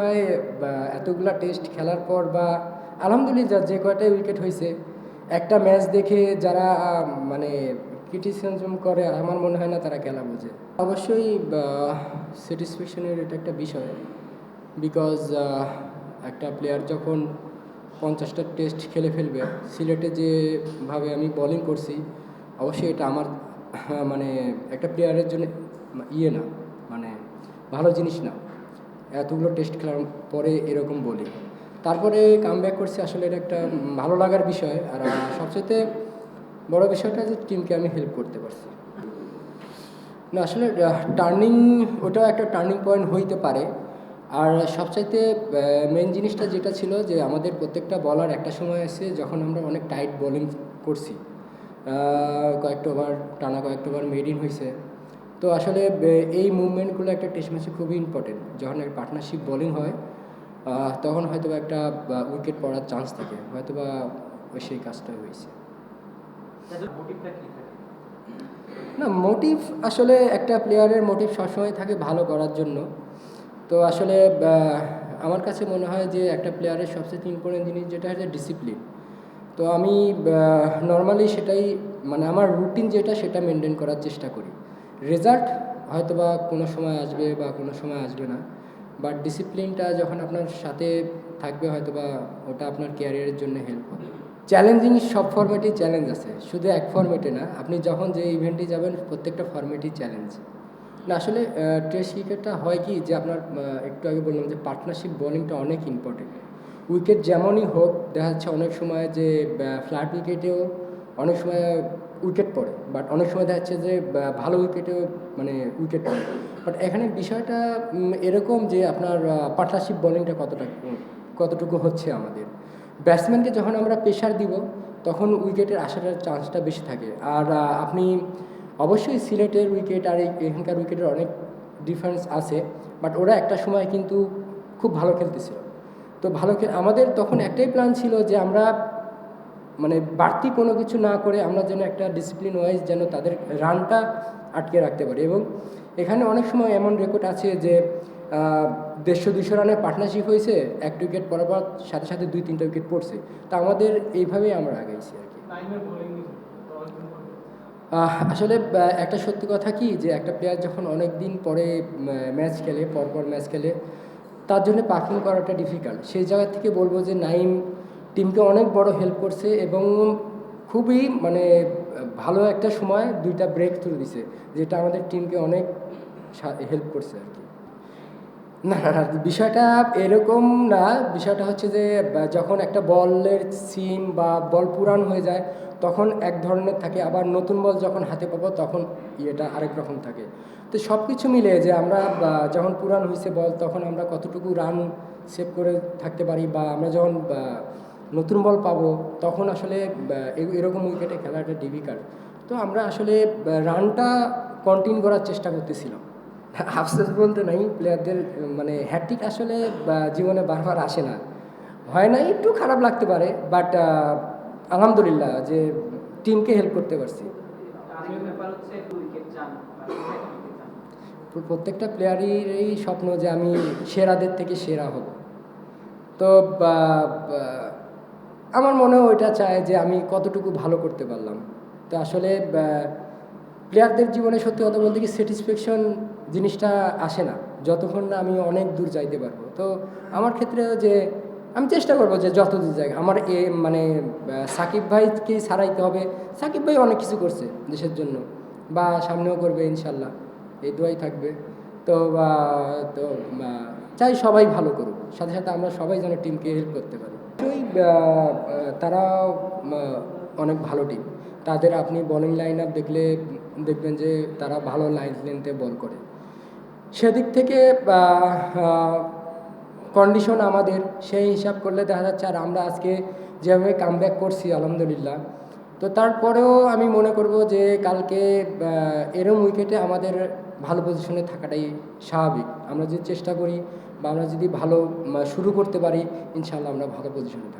হয় এতগুলা টেস্ট খেলার পর বা আলহামদুলিল্লাহ যে কয়টাই উইকেট হয়েছে একটা ম্যাচ দেখে যারা মানে ক্রিটিসিজম করে, আমার মনে হয় না তারা খেলা বোঝে। অবশ্যই স্যাটিসফ্যাকশনের এটা একটা বিষয়। বিকজ একটা প্লেয়ার যখন পঞ্চাশটা টেস্ট খেলে ফেলবে, সিলেটে যেভাবে আমি বোলিং করছি, অবশ্যই এটা আমার মানে একটা প্লেয়ারের জন্য ইয়ে না মানে ভালো জিনিস না। এতগুলো টেস্ট খেলার পরে এরকম বলি। তারপরে কাম ব্যাক করছি, আসলে এটা একটা ভালো লাগার বিষয়। আর সবচেয়ে বড় বিষয়টা যে টিমকে আমি হেল্প করতে পারছি। না, আসলে টার্নিং ওটাও একটা টার্নিং পয়েন্ট হইতে পারে। আর সবচাইতে মেন জিনিসটা যেটা ছিল যে, আমাদের প্রত্যেকটা বলার একটা সময় আছে যখন আমরা অনেক টাইট বোলিং করছি কয়েকটা ওভার টানা কয়েকটা ওভার মেড ইন হয়েছে তো আসলে এই মুভমেন্টগুলো একটা টেস্ট ম্যাচে খুবই ইম্পর্টেন্ট যখন একটা পার্টনারশিপ বোলিং হয় তখন হয়তো একটা উইকেট পড়ার চান্স থাকে। হয়তো বা ওই সেই কাজটা হয়েছে না মোটিভ আসলে একটা প্লেয়ারের মোটিভ সবসময় থাকে ভালো করার জন্য। তো আসলে আমার কাছে মনে হয় যে একটা প্লেয়ারের সবচেয়ে ইম্পর্টেন্ট জিনিস যেটা হচ্ছে ডিসিপ্লিন তো আমি নর্মালি সেটাই মানে আমার রুটিন যেটা সেটা মেনটেন করার চেষ্টা করি। রেজাল্ট হয়তো বা কোনো সময় আসবে বা কোনো সময় আসবে না। বাট ডিসিপ্লিনটা যখন আপনার সাথে থাকবে হয়তো বা ওটা আপনার ক্যারিয়ারের জন্য হেল্প হবে। চ্যালেঞ্জিং সব ফর্মেটেই চ্যালেঞ্জ আছে। শুধু এক ফর্মেটে না, আপনি যখন যে ইভেন্টে যাবেন, প্রত্যেকটা ফর্মেটই চ্যালেঞ্জ না, আসলে টেস্ট ক্রিকেটটা হয় কি যে আপনার একটু আগে বললাম যে পার্টনারশিপ বোলিংটা অনেক ইম্পর্টেন্ট উইকেট যেমনই হোক, দেখা যাচ্ছে অনেক সময় যে ফ্ল্যাট উইকেটেও অনেক সময় উইকেট পড়ে। বাট অনেক সময় দেখা যাচ্ছে যে ভালো উইকেটেও মানে উইকেট পড়ে। বাট এখানে বিষয়টা এরকম যে আপনার পার্টনারশিপ বোলিংটা কতটা, কতটুকু হচ্ছে আমাদের। ব্যাটসম্যানকে যখন আমরা প্রেশার দিব, তখন উইকেটের আসার চান্সটা বেশি থাকে। আর আপনি অবশ্যই সিলেটের উইকেট আর এখানকার উইকেটের অনেক ডিফারেন্স আছে। বাট ওরা একটা সময় কিন্তু খুব ভালো খেলতেছিল। তো ভালো খেল, আমাদের তখন একটাই প্ল্যান ছিল যে আমরা মানে বাড়তি কোনো কিছু না করে আমরা যেন একটা ডিসিপ্লিন ওয়াইজ যেন তাদের রানটা আটকে রাখতে পারি। এবং এখানে অনেক সময় এমন রেকর্ড আছে যে দেড়শো দুশো রানের পার্টনারশিপ হয়েছে এক উইকেট পরার পর সাথে সাথে দুই তিনটা উইকেট পড়ছে। তা আমাদের এইভাবেই আমরা আগাইছি আর কি। আসলে একটা সত্যি কথা কি যে একটা প্লেয়ার যখন অনেক দিন পরে ম্যাচ খেলে পরপর ম্যাচ খেলে তার জন্য পারফর্ম করাটা ডিফিকাল্ট সেই জায়গা থেকে বলব যে নাইম টিমকে অনেক বড় হেল্প করছে এবং খুবই মানে ভালো একটা সময় দুইটা ব্রেক থ্রু দিছে, যেটা আমাদের টিমকে অনেক হেল্প করছে আর কি। না না বিষয়টা এরকম না, বিষয়টা হচ্ছে যে যখন একটা বলের সিম বা বল পুরান হয়ে যায়, তখন এক ধরনের থাকে, আবার নতুন বল যখন হাতে পাবো, তখন ইয়েটা আরেক রকম থাকে। তো সব কিছু মিলে যে আমরা যখন পুরান হয়েছে বল, তখন আমরা কতটুকু রান সেভ করে থাকতে পারি, বা, আমরা যখন নতুন বল পাবো, তখন আসলে এরকম উইকেটে খেলাটা ডিফিকাল্ট তো আমরা আসলে রানটা কন্টিনিউ করার চেষ্টা করতেছিলাম। আফসোস বলতে নাই প্লেয়ারদের মানে হ্যাট্রিক আসলে জীবনে বারবার আসে না। হয় না, একটু খারাপ লাগতে পারে বাট আলহামদুলিল্লাহ যে টিমকে হেল্প করতে পারছি। প্রত্যেকটা প্লেয়ারেরই স্বপ্ন যে আমি সেরাদের থেকে সেরা হব। তো আমার মনেও ওইটা চায় যে আমি কতটুকু ভালো করতে পারলাম। তো আসলে প্লেয়ারদের জীবনে সত্যি কথা বলতে কি স্যাটিসফ্যাকশন জিনিসটা আসে না। যতক্ষণ না আমি অনেক দূর যাইতে পারব। তো আমার ক্ষেত্রেও যে, আমি চেষ্টা করব যে যত দূর যাই, আমার এ মানে সাকিব ভাইকে সারাইতে হবে। সাকিব ভাই অনেক কিছু করছে দেশের জন্য। বা সামনেও করবে ইনশাল্লাহ এই দোয়াই থাকবে। তো তো চাই সবাই ভালো করুক। সাথে সাথে আমরা সবাই যেন টিমকে হেল্প করতে পারি। ওই তারা অনেক ভালো টিম তাদের আপনি বোলিং লাইন আপ দেখলে দেখবেন যে তারা ভালো লাইন লেনতে বল করে। সেদিক থেকে কন্ডিশন আমাদের, সেই হিসাব করলে দেখা যাচ্ছে, আর আমরা আজকে যেভাবে কাম করছি, আলহামদুলিল্লাহ তো তারপরেও আমি মনে করব যে কালকে এরম উইকেটে আমাদের ভালো পজিশনে থাকাটাই স্বাভাবিক। আমরা যদি চেষ্টা করি বা আমরা যদি ভালো শুরু করতে পারি ইনশাল্লাহ আমরা ভালো পজিশনে থাকব।